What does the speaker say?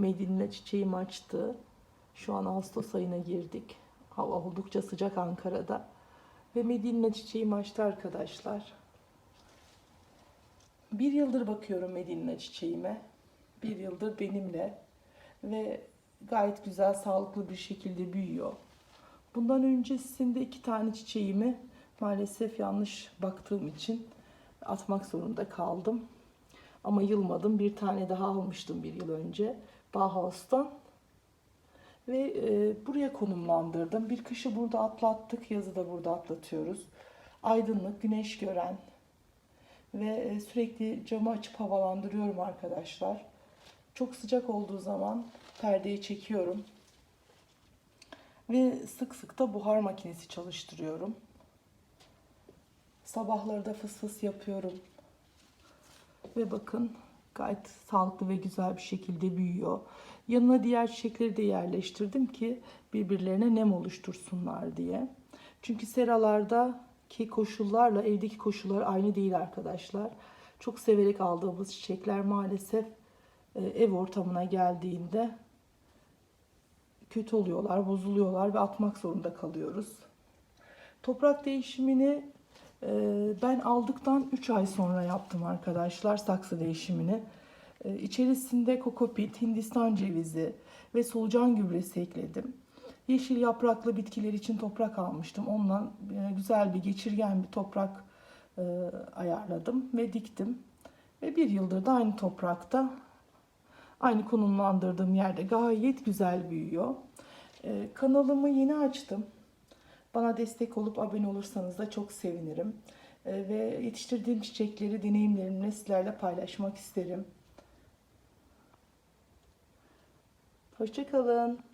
Medine çiçeğim açtı. Şu an Ağustos ayına girdik. Hava oldukça sıcak Ankara'da. Ve Medine çiçeğim açtı arkadaşlar. Bir yıldır bakıyorum Medine çiçeğime. Bir yıldır benimle. Ve gayet güzel, sağlıklı bir şekilde büyüyor. Bundan öncesinde iki tane çiçeğimi maalesef yanlış baktığım için atmak zorunda kaldım. Ama yılmadım. Bir tane daha almıştım bir yıl önce. Bauhaus'tan. Ve e, buraya konumlandırdım. Bir kışı burada atlattık. Yazı da burada atlatıyoruz. Aydınlık, güneş gören ve e, sürekli camı açıp havalandırıyorum arkadaşlar. Çok sıcak olduğu zaman perdeyi çekiyorum. Ve sık sık da buhar makinesi çalıştırıyorum. Sabahları da fıs fıs yapıyorum. Ve bakın gayet sağlıklı ve güzel bir şekilde büyüyor. Yanına diğer çiçekleri de yerleştirdim ki birbirlerine nem oluştursunlar diye. Çünkü seralarda ki koşullarla evdeki koşullar aynı değil arkadaşlar. Çok severek aldığımız çiçekler maalesef e, ev ortamına geldiğinde kötü oluyorlar, bozuluyorlar ve atmak zorunda kalıyoruz. Toprak değişimini ben aldıktan 3 ay sonra yaptım arkadaşlar saksı değişimini. E, İçerisinde kokopit, hindistan cevizi ve solucan gübresi ekledim. Yeşil yapraklı bitkiler için toprak almıştım. Ondan e, güzel bir geçirgen bir toprak e, ayarladım ve diktim. Ve bir yıldır da aynı toprakta Aynı konumlandırdığım yerde gayet güzel büyüyor. Ee, kanalımı yeni açtım. Bana destek olup abone olursanız da çok sevinirim. Ee, ve yetiştirdiğim çiçekleri, deneyimlerimle sizlerle paylaşmak isterim. Hoşçakalın.